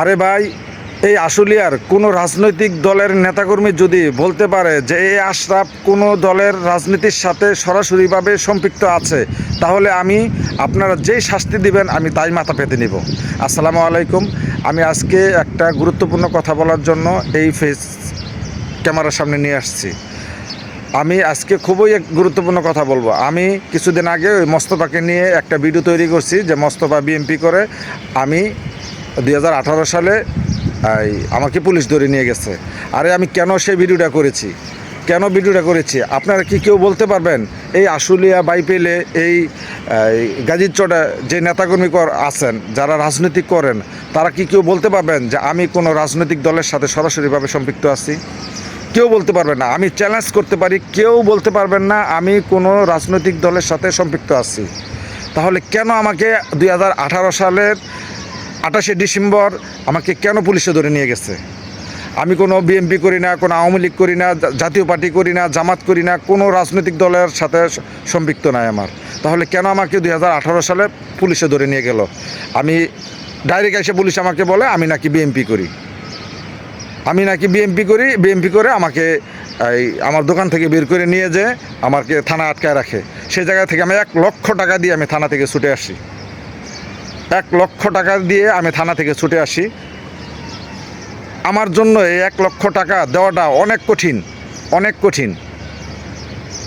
আরে ভাই, এই আশুলিয়ার কোনো রাজনৈতিক দলের নেতাকর্মী যদি বলতে পারে যে এই আশরাফ কোনো দলের রাজনীতির সাথে সরাসরিভাবে সম্পৃক্ত আছে, তাহলে আমি আপনারা যেই শাস্তি দিবেন আমি তাই মাথা পেতে নিব। আসসালামু আলাইকুম। আমি আজকে একটা গুরুত্বপূর্ণ কথা বলার জন্য এই ফেস ক্যামেরার সামনে নিয়ে আসছি। আমি আজকে খুবই এক গুরুত্বপূর্ণ কথা বলব। আমি কিছুদিন আগে ওই মস্তফাকে নিয়ে একটা ভিডিও তৈরি করছি যে মোস্তফা বিএমপি করে আমি দুই হাজার আঠারো সালে আমাকে পুলিশ ধরে নিয়ে গেছে। আরে আমি কেন সেই ভিডিওটা করেছি? কেন ভিডিওটা করেছি? আপনারা কি কেউ বলতে পারবেন? এই আশুলিয়া, বাইপেলে, এই গাজীর চটে যে নেতাকর্মী কর আছেন, যারা রাজনীতি করেন, তারা কি কেউ বলতে পারবেন যে আমি কোনো রাজনৈতিক দলের সাথে সরাসরিভাবে সম্পৃক্ত আছি? কেউ বলতে পারবেন না। আমি চ্যালেঞ্জ করতে পারি, কেউ বলতে পারবেন না আমি কোনো রাজনৈতিক দলের সাথে সম্পৃক্ত আছি। তাহলে কেন আমাকে দুই হাজার আঠারো সালের আঠাশে ডিসেম্বর আমাকে কেন পুলিশে ধরে নিয়ে গেছে? আমি কোনো বিএমপি করি না, কোনো আওয়ামী লীগ করি না জাতীয় পার্টি করি না, জামাত করি না, কোনো রাজনৈতিক দলের সাথে সম্পৃক্ত নাই আমার। তাহলে কেন আমাকে দু হাজার আঠারো সালে পুলিশে ধরে নিয়ে গেল? আমি ডাইরেক্ট এসে পুলিশ আমাকে বলে, আমি নাকি বিএমপি করি। আমি নাকি বিএমপি করি বিএমপি করে আমাকে এই আমার দোকান থেকে বের করে নিয়ে যে আমাকে থানা আটকায় রাখে। সেই জায়গা থেকে আমি এক লক্ষ টাকা দিয়ে আমি থানা থেকে ছুটে আসি। এক লক্ষ টাকা দিয়ে আমি থানা থেকে ছুটে আসি। আমার জন্য এই এক লক্ষ টাকা দেওয়াটা অনেক কঠিন অনেক কঠিন।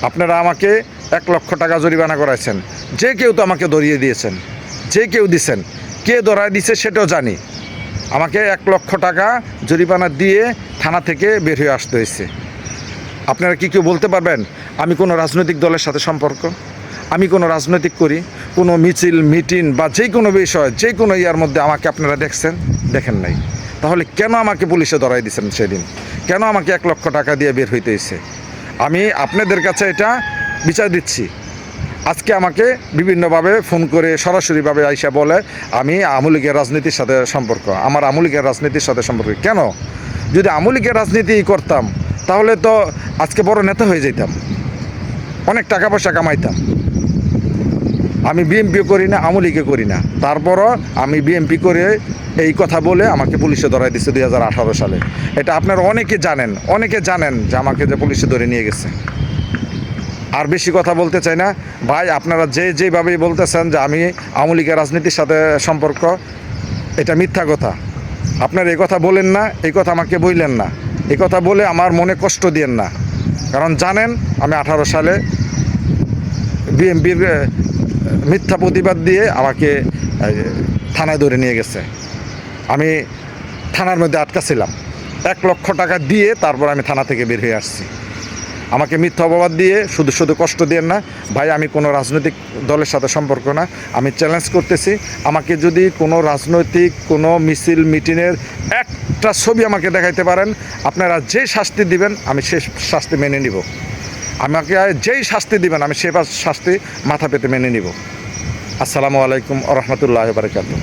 আপনারা আমাকে এক লক্ষ টাকা জরিমানা করাইছেন। যে কেউ তো আমাকে ধরিয়ে দিয়েছেন, যে কেউ দিছেন, কে ধরায় দিছে সেটাও জানি। আমাকে এক লক্ষ টাকা জরিমানা দিয়ে থানা থেকে বের হয়ে আসতে হয়েছে। আপনারা কি কেউ বলতে পারবেন? আমি কোনো রাজনৈতিক দলের সাথে সম্পর্ক? আমি কোনো রাজনৈতিক করি, কোনো মিছিল, মিটিং বা যে কোনো বিষয়, যে কোনো ইয়ার মধ্যে আমাকে আপনারা দেখছেন, দেখেন নাই। তাহলে কেন আমাকে পুলিশে ধরাই দিয়েছেন সেদিন? কেন আমাকে এক লক্ষ টাকা দিয়ে বের হইতে হয়েছে আমি আপনাদের কাছে এটা বিচার দিচ্ছি। আজকে আমাকে বিভিন্নভাবে ফোন করে সরাসরিভাবে আইসা বলে, আমি আমলিকের রাজনীতির সাথে সম্পর্ক। আমার আমলিকের রাজনীতির সাথে সম্পর্ক। কেন? যদি আমলিকের রাজনীতি করতাম, তাহলে তো আজকে বড় নেতা হয়ে যেতাম অনেক টাকা পয়সা কামাইতাম। আমি বিএমপিও করি না, আমলিকে করি না। তারপরও আমি বিএমপি করে এই কথা বলে আমাকে পুলিশে ধরাই দিচ্ছে দু হাজার আঠারো সালে। এটা আপনারা অনেকে জানেন অনেকে জানেন যে আমাকে যে পুলিশে ধরে নিয়ে গেছে। আর বেশি কথা বলতে চাই না। ভাই, আপনারা যে যেভাবেই বলতেছেন যে আমি আওয়ামী লীগের রাজনীতির সাথে সম্পর্ক, এটা মিথ্যা কথা। আপনারা এই কথা বলেন না, এই কথা আমাকে বললেন না। এই কথা বলে আমার মনে কষ্ট দিয়েন না। কারণ জানেন, আমি আঠারো সালে বিএমপির মিথ্যা প্রতিবাদ দিয়ে আমাকে থানায় ধরে নিয়ে গেছে। আমি থানার মধ্যে আটকা ছিলাম। এক লক্ষ টাকা দিয়ে তারপর আমি থানা থেকে বের হয়ে আসছি। আমাকে মিথ্যা অপবাদ দিয়ে শুধু শুধু কষ্ট দেন না, ভাই আমি কোনো রাজনৈতিক দলের সাথে সম্পর্ক না, আমি চ্যালেঞ্জ করতেছি। আমাকে যদি কোনো রাজনৈতিক, কোনো মিছিল মিটিংয়ের একটা ছবি আমাকে দেখাইতে পারেন, আপনারা যে শাস্তি দিবেন, আমি সে শাস্তি মেনে নিব। আমাকে যেই শাস্তি দিবেন, আমি সে শাস্তি মাথা পেতে মেনে নিব। আসসালামু আলাইকুম রহমতুল্লাহ বারকাতুহ।